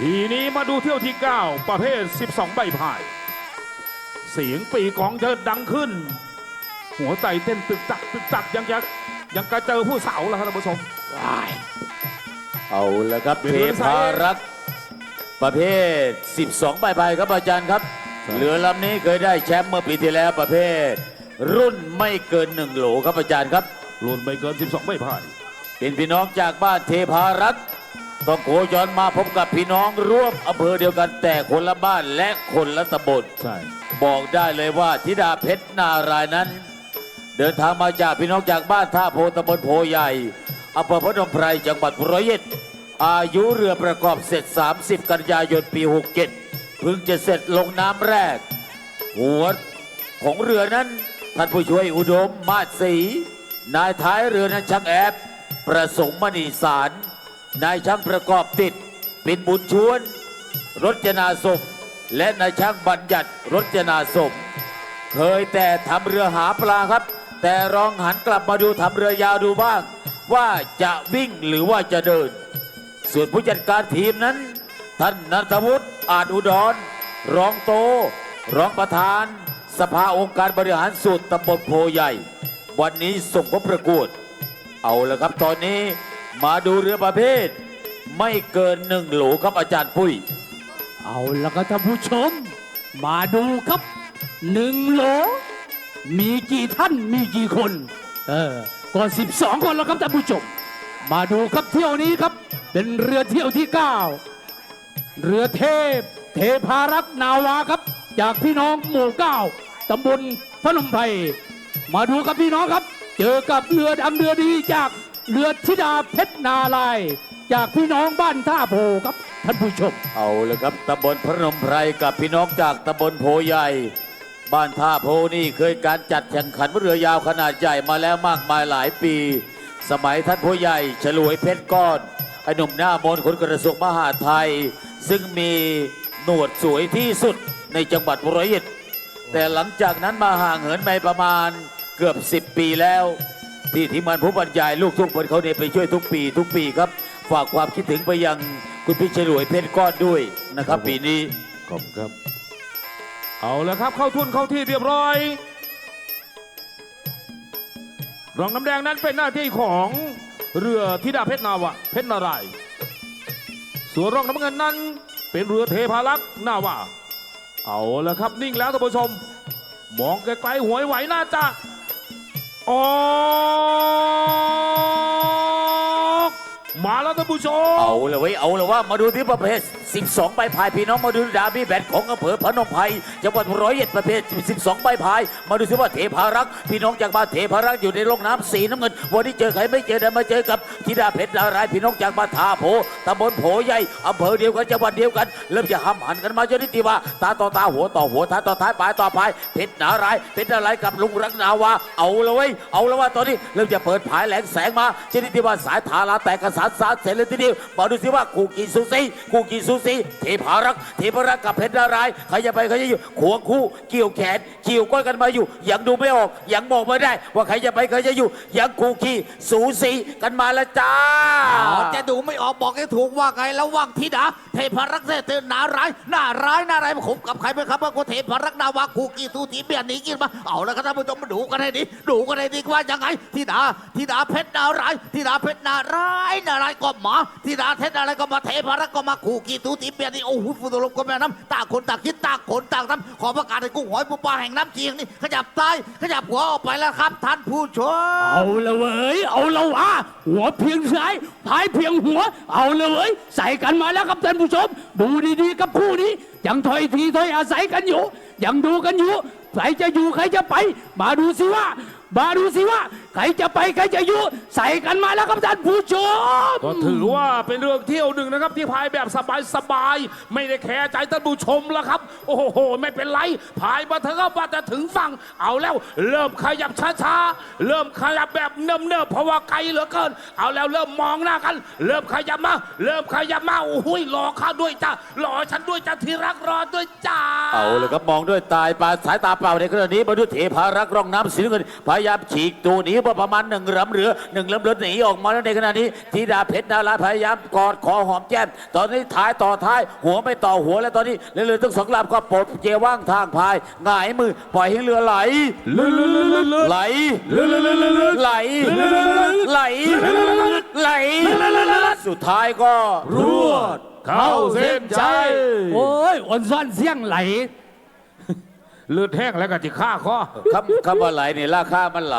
ทีนี้มาดูเที่ยวที่ 9 ประเภท 12 ใบพาย เสียงปีกลองจะดังขึ้น หัวใจเต้นตึกตักตึกตักยังจะยังกระเจอผู้สาวแล้วครับท่านผู้ชมว้ายเอาละครับเป็นเทเรือสายพารักษ์ประเภท 12 ใบใบครับอาจารย์ครับใช่เรือลำนี้เคยได้แชมป์เมื่อปีที่แล้วประเภท รุ่นไม่เกินหนึ่งโหลครับอาจารย์ครับ รุ่นไม่เกิน 12ใบพาย เป็นพี่น้องจากบ้านเทพารักษ์ต้อ งโคจรมาพบกับพี่น้องร่วมอำเภอเดียวกันแต่คนละบ้านและคนละตำบลใช่บอกได้เลยว่าธิดาเพชรนารายณ์นั้น เดินทางมาจากพี่น้องจากบ้านท่าโพตำบลโพใหญ่อำเภอพนมไพรจังหวัดร้อยเอ็ดอายุเรือประกอบเสร็จ 30 กันยายนปี 67เพิ่งจะเสร็จลงน้ำแรก หัวของเรือนั้นท่านผู้ช่วยอุดมมาศศรีนายท้ายเรือนั้นช่างแอบประสงค์มณีสาร นายช่างประกอบติดปินบุญชวน รจนาสม และนายช่างบัญญัติรจนาสม เคยแต่ทำเรือหาปลาครับ แต่ลองหันกลับมาดูทำเรือยาวดูบ้าง ว่าจะวิ่งหรือว่าจะเดิน ส่วนผู้จัดการทีมนั้น ท่านนัทวุฒิอาจอุดรรองโต รองประธาน สภาองค์การบริหารส่วนตำบลโพใหญ่ วันนี้ส่งพบประกวด เอาละครับตอนนี้ มาดูเรือประเภท ไม่เกินหนึ่งโหลครับอาจารย์ปุ้ย เอาละครับท่านผู้ชม มาดูครับหนึ่งโหล มีกี่ท่านมีกี่คน เออก็สิบสองคนแล้วครับท่านผู้ชม มาดูครับเที่ยวนี้ครับ เป็นเรือเที่ยวที่ 9 เรือเทพ เทพารักษ์นาวาครับ จากพี่น้องหมู่เก้าตำบลพนมไพรมาดูครับพี่น้องครับ เจอกับเรือดำเรือดีจาก เรือธิดาเพชรนาลาย จากพี่น้องบ้านท่าโพครับท่านผู้ชม เอาเลยครับตำบลพระนมไพรกับพี่น้องจากตำบลโพใหญ่ บ้านท่าโพนี่เคยการจัดแข่งขันเรือยาวขนาดใหญ่มาแล้วมากมายหลายปี สมัยท่านผู้ใหญ่ ฉลวยเพชรก้อนไอหนุ่มหน้ามนคนกระทรวงมหาดไทย ซึ่งมีหนวดสวยที่สุดในจังหวัดร้อยเอ็ดแต่หลังจากนั้นมาห่างเหินไปประมาณเกือบ 10 ปีแล้ว ที่ทีมงานผู้บรรยายลูกทุ่งคนเขาเนี่ยไปช่วยทุกปี ทุกปีครับ ฝากความคิดถึงไปยังคุณพี่ฉลวยเพชรก้อนด้วยนะครับ ปีนี้ขอบคุณครับ เอาแล้วครับเข้าทุนเข้าที่เรียบร้อย รองน้ำแดงนั้นเป็นหน้าที่ของเรือธิดาเพชรนาวะเพชรนารายณ์ส่วนรองน้ำเงินนั้น เป็นเรือเทพารักษ์นาวาเอาแล้วครับนิ่งแล้วท่านผู้ชม มองไกลๆหวยไหวน่าจะ ออก มา ท่านผู้ชมเอาเลยเว้ยเอาเลยว่ามาดูที่ประเภท 12 ใบพายพี่น้องมาดูดาบี้แบทของอำเภอพนมไพรจังหวัดร้อยเอ็ดประเภท 12 ใบพาย มาดูซิว่าเทพารักษ์พี่น้องจากบ้านเทพารักษ์อยู่ในร่องน้ำสีน้ำเงิน วันนี้เจอใครไม่เจอเดินมาเจอกับธิดาเพชรดารายพี่น้องจากบ้านทาโพตำบลโพใหญ่อำเภอเดียวกันจังหวัดเดียวกัน เริ่มจะห้ำหันกันมาจนนิติว่าตาต่อตาหัวต่อหัวท้ายต่อท้ายปลายต่อปลายเพชรนารายเพชรนารายกับลุงรักนาวาเอาเลยเว้ยเอาเลยว่าตอนนี้เริ่มจะเปิดผายแหลงแสงมาชนิดที่ว่าสายทาราแตกกระสานสารเสเลยทีเดียวมาดูสิว่ากูกี่ซูซี่กูกี่ซูซีเทพารักเทพารักกับเพชรนารายใครจะไปใครจะอยู่ขวงคู่เกี่ยวแขนเกี่ยวก้อยกันมาอยู่ยังดูไม่ออกยังมองไม่ได้ ว่าใครจะไปใครจะอยู่ยังกูขี่สูสีกันมาล้วจ้าอ๋อจะดูไม่ออกบอกให้ถูกว่าไงแล้วว่างทิดาเทพรักเสตือนหนาร้ายหน้าร้ายหน้าร้ายมาขมกับใครไปครับว่ากูเทพรักนาวากูกี่ทูทีเบียนหนีกินมาเอาแล้วครับท่านผู้ชมมาดูกันให้ดีดูกันให้ดีว่ายังไงทิดาทิดาเพชรนาร้ายทิดาเพชรนาร้ายนาร้ายก็หมาทิดาเพชรนาร้ายก็มาเทพรักก็มาขู่กี่ทูทีเบียนี่โอ้โหฟุตบอลก็แม่น้ำต่างคนต่างคิดต่างคนต่างทำขอประกาศให้กุ้งหอยปูปลาแห่งน้ำเชียงนี่ขยับซ้ายขยับหัวออกไปแล้วครับท่านผู้ชมเอาละเว้ยเอาละวะหัวเพียงซ้ายท้ายเพียงหัว เอาละเว้ยใส่กันมาแล้วครับท่านผู้ชม ดูดีๆกับคู่นี้ ยังถอยทีถอยอาศัยกันอยู่ยังดูกันอยู่ใครจะอยู่ใครจะไป มาดูสิว่ามาดูสิว่า ใครจะไปใครจะอยู่ใส่กันมาแล้วครับท่านผู้ชม ก็ถือว่าเป็นเรื่องเที่ยวหนึ่งนะครับ ที่พายแบบสบายๆไม่ได้แคร์ใจท่านผู้ชมแล้วครับ โอ้โห ไม่เป็นไรพายมาเถอะครับว่าจะถึงฝั่งเอาแล้ว เริ่มขยับช้าๆเริ่มขยับแบบเนิบๆเพราะว่าไกลเหลือเกิน เอาแล้วเริ่มมองหน้ากัน เริ่มขยับมาเริ่มขยับมาโอ้โหรอข้าด้วยจ้ารอฉันด้วยจ้าที่รักรอด้วยจ้าเอาเลยครับมองด้วยตายปลาสายตาเปล่าในขณะนี้มาดูเทพารักษ์ร่องน้ำสีน้ำเงินพยายามฉีกตัวว่าประมาณหนึ่งลำเรือหนึ่งลำเรือหนีออกมาแล้วในขณะนี้ธิดาเพชรนาราพยายามกอดคอหอมแก้มตอนนี้ท้ายต่อท้าย หัวไม่ต่อหัวแล้วตอนนี้เรือทั้งสองลำก็ปลดเกียว่างทางพายหงายมือปล่อยให้เรือไหลไหลไหลไหลไหลสุดท้ายก็รวดเข้าเส้นใจโอ้ยอ่อนซ้อนเสี่ยงไหลเลือดแห้งแล้วก็จะฆ่าข้อคำคำว่าไหลเนี่ยราคามันไหล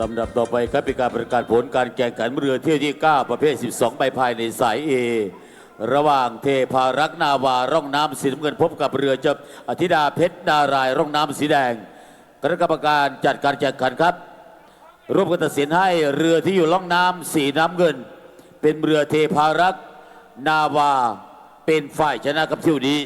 ลำดับต่อไปครับเป็นการประกาศผลการแข่งขันเรือเที่ยวที่ 9 ประเภท 12 ใบภายในสาย A ระหว่างเทพารักษ์นาวาร่องน้ำสีน้ำเงินพบกับเรือจับอธิดาเพชรนารายร่องน้ำสีแดงคณะกรรมการจัดการแข่งขันครับร่วมกันตัดสินให้เรือที่อยู่ล่องน้ำสีน้ำเงิน เป็นเรือเทพารักษ์นาวาเป็นฝ่ายชนะครับเที่ยวนี้